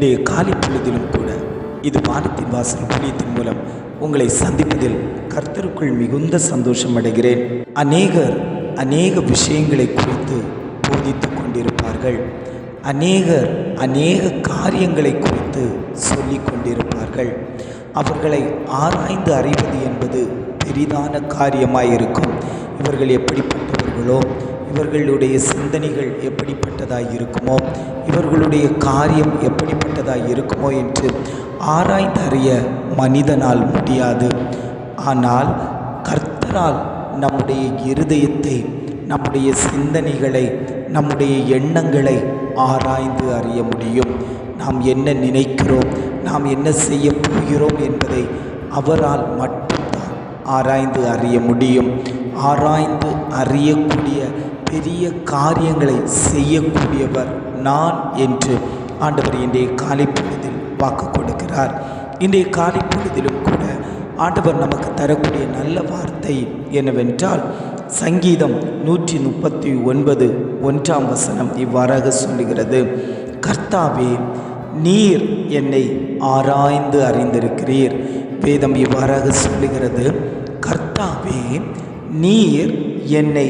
இன்றைய காலை பொழுதிலும் கூட இது வானத்தின் வாசல் புண்ணியத்தின் மூலம் உங்களை சந்திப்பதில் கர்த்தருக்குள் மிகுந்த சந்தோஷம் அடைகிறேன். அநேகர் அநேக விஷயங்களை குறித்து போதித்து கொண்டிருப்பார்கள். அநேகர் அநேக காரியங்களை குறித்து சொல்லிக் கொண்டிருப்பார்கள். அவர்களை ஆராய்ந்து அறிவது என்பது பெரிதான காரியமாயிருக்கும். இவர்கள் எப்படிப்பட்டவர்களோ இவர்களுடைய சிந்தனைகள் எப்படிப்பட்டதாய் இருக்குமோ இவர்களுடைய காரியம் எப்படிப்பட்டதாய் இருக்குமோ என்று ஆராய்ந்து அறிய மனிதனால் முடியாது. ஆனால் கர்த்தரால் நம்முடைய இருதயத்தை நம்முடைய சிந்தனைகளை நம்முடைய எண்ணங்களை ஆராய்ந்து அறிய முடியும். நாம் என்ன நினைக்கிறோம் நாம் என்ன செய்ய போகிறோம் என்பதை அவரால் மட்டும்தான் ஆராய்ந்து அறிய முடியும். ஆராய்ந்து அறியக்கூடிய பெரிய காரியங்களை செய்யக்கூடியவர் நான் என்று ஆண்டவர் இன்றைய காலை பொழுதில் வாக்கு கொடுக்கிறார். இன்றைய காலை பொழுதிலும் கூட ஆண்டவர் நமக்கு தரக்கூடிய நல்ல வார்த்தை என்னவென்றால் சங்கீதம் நூற்றி முப்பத்தி ஒன்பது ஒன்றாம் வசனம் இவ்வாறாக சொல்லுகிறது. கர்த்தாவே நீர் என்னை ஆராய்ந்து அறிந்திருக்கிறீர். வேதம் இவ்வாறாக சொல்லுகிறது. கர்த்தாவே நீர் என்னை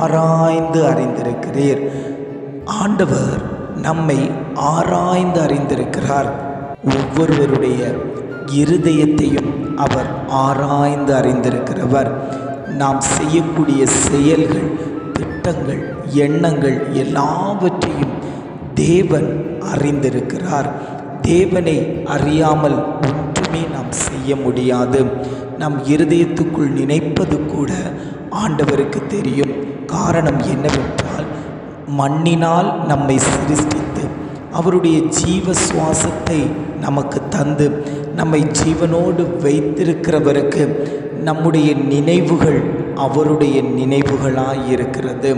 ஆராய்ந்து அறிந்திருக்கிறீர். ஆண்டவர் நம்மை ஆராய்ந்து அறிந்திருக்கிறார் ஒவ்வொருவருடைய இருதயத்தையும் அவர் ஆராய்ந்து அறிந்திருக்கிறவர் நாம் செய்யக்கூடிய செயல்கள் திட்டங்கள் எண்ணங்கள் எல்லாவற்றையும் தேவன் அறிந்திருக்கிறார். தேவனை அறியாமல் ஒன்றுமே நாம் செய்ய முடியாது. நம் இருதயத்துக்குள் நினைப்பது கூட ஆண்டவருக்கு தெரியும். காரணம் என்னவென்றால் மண்ணினால் நம்மை சிருஷ்டி அவருடைய ஜீவ சுவாசத்தை நமக்கு தந்து நம்மை ஜீவனோடு வைத்திருக்கிறவருக்கு நம்முடைய நினைவுகள் அவருடைய நினைவுகளாக இருக்கிறது.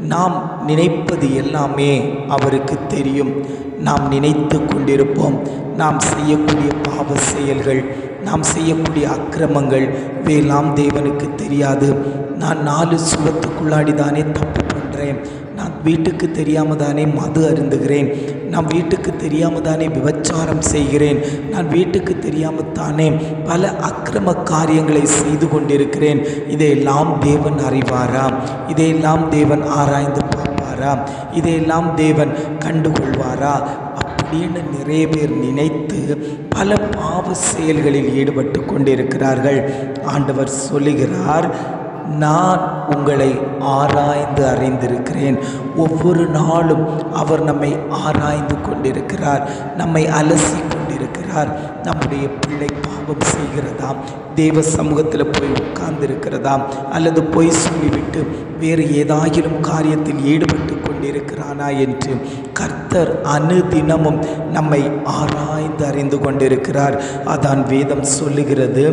நாம் நினைப்பது எல்லாமே அவருக்கு தெரியும். நாம் நினைத்து கொண்டிருப்போம். நாம் செய்யக்கூடிய பாவ செயல்கள் நாம் செய்யக்கூடிய அக்கிரமங்கள் இவையெல்லாம் தேவனுக்கு தெரியாது. நான் நாலு சுகத்துக்குள்ளாடி தானே தப்பு பண்ணுறேன் நான் வீட்டுக்கு தெரியாமல் தானே மது அருந்துகிறேன்? நான் வீட்டுக்கு தெரியாமல் தானே விபச்சாரம் செய்கிறேன்? நான் வீட்டுக்கு தெரியாமல் தானே பல அக்கிரம காரியங்களை செய்து கொண்டிருக்கிறேன். இதையெல்லாம் தேவன் அறிவாரா? இதையெல்லாம் தேவன் ஆராய்ந்து பார்ப்பாரா? இதையெல்லாம் தேவன் கண்டுகொள்வாரா? அப்படின்னு நிறைய பேர் நினைத்து பல பாவ செயல்களில் ஈடுபட்டு கொண்டிருக்கிறார்கள். ஆண்டவர் சொல்லுகிறார் நான் உங்களை ஆராய்ந்து அறிந்திருக்கிறேன். ஒவ்வொரு நாளும் அவர் நம்மை ஆராய்ந்து கொண்டிருக்கிறார் நம்மை அலசி கொண்டிருக்கிறார். நம்முடைய பிள்ளை பாவம் செய்கிறதாம் தேவ சமூகத்தில் போய் உட்கார்ந்து இருக்கிறதாம் அல்லது பொய் சொல்லிவிட்டு வேறு ஏதாயிலும் காரியத்தில் ஈடுபட்டு கொண்டிருக்கிறானா என்று கர்த்தர் அனுதினமும் நம்மை ஆராய்ந்து அறிந்து கொண்டிருக்கிறார். அதான் வேதம் சொல்லுகிறது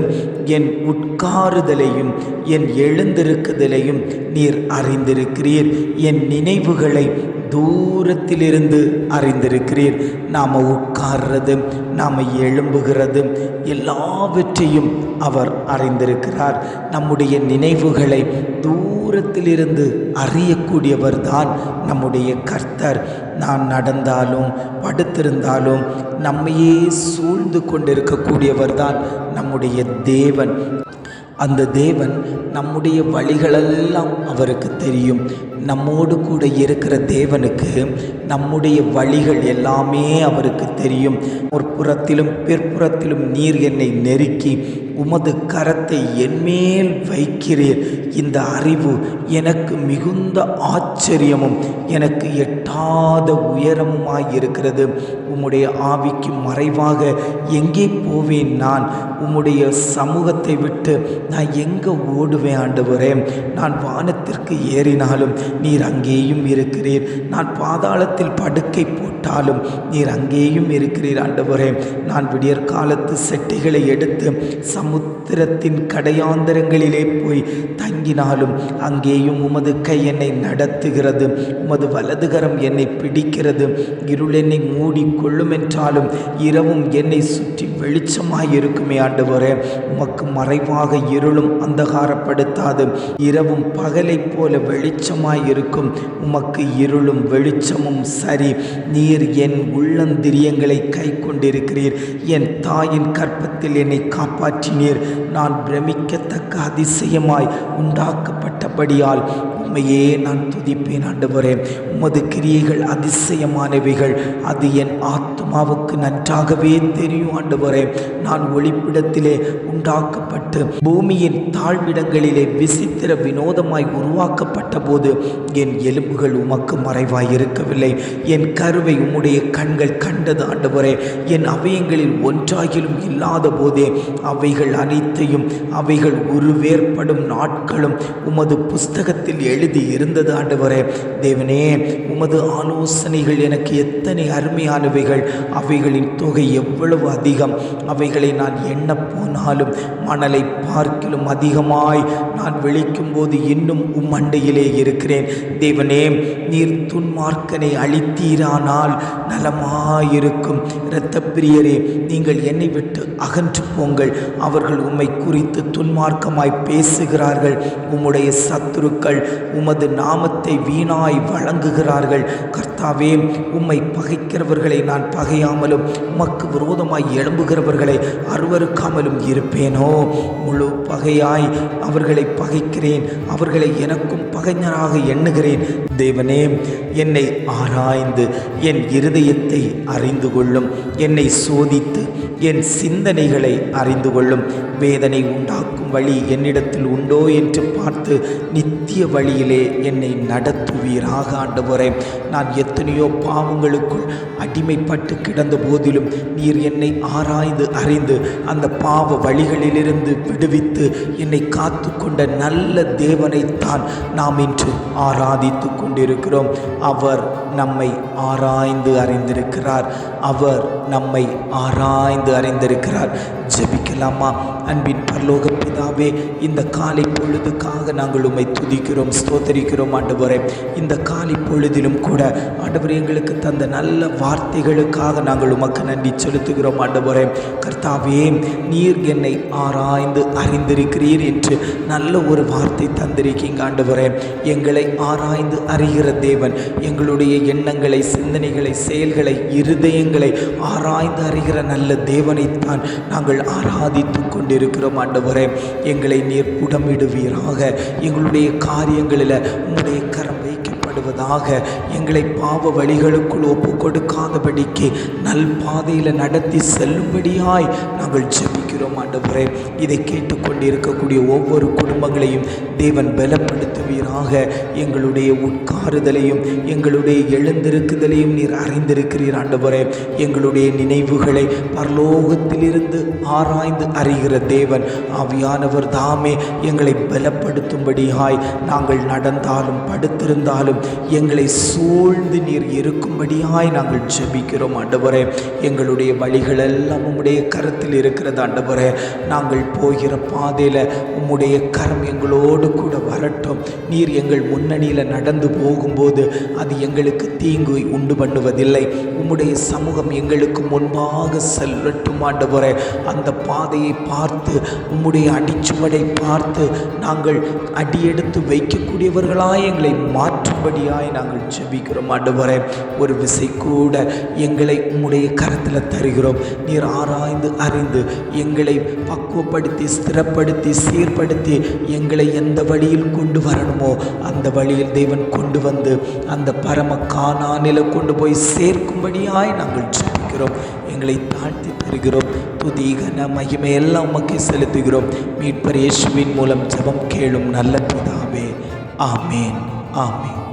என் உட்காருதலையும் என் எழுந்திருக்குதலையும் நீர் அறிந்திருக்கிறீர். என் நினைவுகளை தூரத்திலிருந்து அறிந்திருக்கிறீர். நாம் உட்கார்றது நாம் எழும்புகிறது எல்லாவற்றையும் அவர் அறிந்திருக்கிறார். நம்முடைய நினைவுகளை தூரத்திலிருந்து அறியக்கூடியவர் தான் நம்முடைய கர்த்தர். நான் நடந்தாலும் படுத்திருந்தாலும் நம்மையே சூழ்ந்து கொண்டிருக்கக்கூடியவர் தான் நம்முடைய தேவன். அந்த தேவன் நம்முடைய வழிகளெல்லாம் அவருக்கு தெரியும். நம்மோடு கூட இருக்கிற தேவனுக்கு நம்முடைய வழிகள் எல்லாமே அவருக்கு தெரியும். ஒரு புறத்திலும் பிற்புறத்திலும் நீர் என்னை நெருக்கி உமது கரத்தை என்மேல் வைக்கிறீர். இந்த அறிவு எனக்கு மிகுந்த ஆச்சரியமும் எனக்கு எட்டாத உயரமுமாய் இருக்கிறது உம்முடைய ஆவிக்கு மறைவாக எங்கே போவேன் நான்? உம்முடைய சமூகத்தை விட்டு நான் எங்கே ஓடுவேன் ஆண்டவரே? நான் வானத்திற்கு ஏறினாலும் நீர் அங்கேயும் இருக்கிறீர். நான் பாதாளத்தில் படுக்கை போட்டாலும் நீர் அங்கேயும் இருக்கிறீர் ஆண்டவரே. நான் விடியற் காலத்து செட்டிகளை எடுத்து சம சமுத்திரத்தின் கடையாந்தரங்களிலே போய் தங்கினாலும் அங்கேயும் உமது கை என்னை நடத்துகிறது உமது வலதுகரம் என்னை பிடிக்கிறது. இருள் என்னை மூடிக்கொள்ளும் என்றாலும் இரவும் என்னை சுற்றி வெளிச்சமாய் இருக்குமே ஆண்டவரே உமக்கு மறைவாக இருளும் அந்தகாரப்படுத்தாது. இரவும் பகலைப் போல வெளிச்சமாய் இருக்கும் உமக்கு இருளும் வெளிச்சமும் சரி. நீர் என் உள்ளந்திரியங்களை கை கொண்டிருக்கிறீர் என் தாயின் கற்பத்தில் என்னை காப்பாற்றி காப்பாற்றினீர் நான் பிரமிக்கத்தக்க அதிசயமாய் உண்டாக்கப்பட்டபடியால் உண்மையே நான் துதிப்பேன் ஆண்டவரே. உமது கிரியைகள் அதிசயமானவைகள். அது என் ஆத்மாவுக்கு நன்றாகவே தெரியும் ஆண்டவரே. நான் ஒளிப்பிடத்திலே உண்டாக்கப்பட்டு பூமியின் தாழ்விடங்களிலே விசித்திர வினோதமாய் உருவாக்கப்பட்ட போது என் எலும்புகள் உமக்கு மறைவாய் இருக்கவில்லை என் கருவை உம்முடைய கண்கள் கண்டது ஆண்டவரே. என் அவயங்களில் ஒன்றாகிலும் இல்லாத போதே அவைகள் அனைத்தையும் அவைகள் உருவேற்படும் நாட்களும் உமது புஸ்தகத்தில் எழுதி இருந்தது ஆண்டவரே. தேவனே உமது ஆலோசனைகள் எனக்கு எத்தனை அருமையானவைகள். அவைகளின் தொகை எவ்வளவு அதிகம். அவைகளை நான் எண்ண போனாலும் மணலை பார்க்கிலும் அதிகமாய் நான் விழிக்கும் போது இன்னும் உம் அண்டையிலே இருக்கிறேன். தேவனே நீர் துன்மார்க்கனை அழித்தீரானால் நலமாயிருக்கும். இரத்த பிரியரே நீங்கள் என்னை விட்டு அகன்று போங்கள். அவர்கள் உம்மை குறித்து துன்மார்க்கமாய் பேசுகிறார்கள். உம்முடைய சத்துருக்கள் உமது நாமத்தை வீணாய் அழுகிறார்கள் கர்த்தாவே உம்மை பகைக்கிறவர்களை நான் பகையாமலும் உமக்கு விரோதமாய் எழும்புகிறவர்களை அருவருக்காமலும் இருப்பேனோ? முழு பகையாய் அவர்களை பகைக்கிறேன் அவர்களை எனக்கும் பகைஞராக எண்ணுகிறேன். தேவனே என்னை ஆராய்ந்து என் இருதயத்தை அறிந்து கொள்ளும் என்னை சோதித்து என் சிந்தனைகளை அறிந்து கொள்ளும். வேதனை உண்டாக்கும் வழி என்னிடத்தில் உண்டோ என்று பார்த்து நித்திய வழியிலே என்னை நடத்துவீராக ஆண்டவரே நான் எத்தனையோ பாவங்களுக்குள் அடிமைப்பட்டு கிடந்த போதிலும் நீர் என்னை ஆராய்ந்து அறிந்து அந்த பாவ வழிகளிலிருந்து விடுவித்து என்னை காத்து கொண்ட நல்ல தேவனைத்தான் நாம் இன்று ஆராதித்து கொண்டிருக்கிறோம். அவர் நம்மை ஆராய்ந்து அறிந்திருக்கிறார். அவர் நம்மை ஆராய்ந்து அறிந்திருக்கிறார். ஜெபிக்கலாமா? அன்பின் பரலோக பிதாவே இந்த காலை பொழுதுக்காக நாங்கள் உம்மை துதிக்கிறோம் ஸ்தோத்தரிக்கிறோம் ஆண்டவரே. இந்த காலை பொழுதிலும் கூட ஆண்டவர் எங்களுக்கு தந்த நல்ல வார்த்தைகளுக்காக நாங்கள் உமக்கு நன்றி செலுத்துகிறோம் ஆண்டவரே. கர்த்தாவே நீர் என்னை ஆராய்ந்து அறிந்திருக்கிறீர் என்று நல்ல ஒரு வார்த்தை தந்திருக்கீங்க ஆண்டவரே. எங்களை ஆராய்ந்து அறிகிற தேவன் எங்களுடைய எண்ணங்களை சிந்தனைகளை செயல்களை இருதயங்களை ஆராய்ந்து அறிகிற நல்ல தேவனைத்தான் நாங்கள் ஆராதித்து கொண்டிருக்கிறோம் ஆண்டவரே. எங்களை நீர் புடமிடுவீராக. எங்களுடைய காரியங்களில் உங்களுடைய கரம் வைக்கப்படுவதாக. எங்களை பாவ வழிகளுக்குள் ஒப்பு கொடுக்காதபடிக்கு நல் பாதையில் நடத்தி செல்லும்படியாய் நாங்கள் ஜெபிக்கிறோம் ஆண்டவரே. இதை கேட்டுக்கொண்டிருக்கக்கூடிய ஒவ்வொரு குடும்பங்களையும் தேவன் பலப்படுத்துவீராக. எங்களுடைய உட்காருதலையும் எங்களுடைய எழுந்திருக்குதலையும் நீர் அறிந்திருக்கிறீர் ஆண்டவரே. எங்களுடைய நினைவுகளை பரலோகத்திலிருந்து ஆராய்ந்து அறிகிற தேவன் ஆவியானவர் தாமே எங்களை பலப்படுத்தும்படியாய் நாங்கள் நடந்தாலும் படுத்திருந்தாலும் எங்களை சூழ்ந்து நீர் இருக்கும்படியாய் நாங்கள் ஜெபிக்கிறோம் ஆண்டவரே. எங்களுடைய வழிகள் எல்லாம் உம்முடைய கருத்தில் இருக்கிறது ஆண்டவர். நாங்கள் போகிற பாதையில் உம்முடைய கரம் எங்களோடு கூட வரட்டும். நீர் எங்கள் முன்னணியில் நடந்து போகும்போது அது எங்களுக்கு தீங்கு உண்டு பண்ணுவதில்லை. உம்முடைய சமூகம் எங்களுக்கு முன்பாக செல்லட்டும் ஆண்டவரே. அந்த பாதையை பார்த்து உம்முடைய அடிச்சுவடை பார்த்து நாங்கள் அடியெடுத்து வைக்கக்கூடியவர்களாய் எங்களை மாற்றும்படியாய் நாங்கள் ஜெபிக்கிறோம் ஆண்டவரே. ஒரு விசை கூட எங்களை உம்முடைய கரத்தில் தருகிறோம். நீர் ஆராய்ந்து அறிந்து எங்கள் பக்குவப்படுத்தி ஸ்திரப்படுத்தி சீர்படுத்தி எங்களை எந்த வழியில் கொண்டு வரணுமோ அந்த வழியில் தேவன் கொண்டு வந்து அந்த பரம காணானில கொண்டு போய் சேர்க்கும்படியாய் நாங்கள் ஜெபிக்கிறோம். எங்களை தாழ்த்தி தருகிறோம். துதிகன மகிமை எல்லாம் உமக்கு செலுத்துகிறோம். மீட்பர் இயேசுவின் மூலம் ஜபம் கேளும் நல்ல பிதாவே. ஆமேன். ஆமேன்.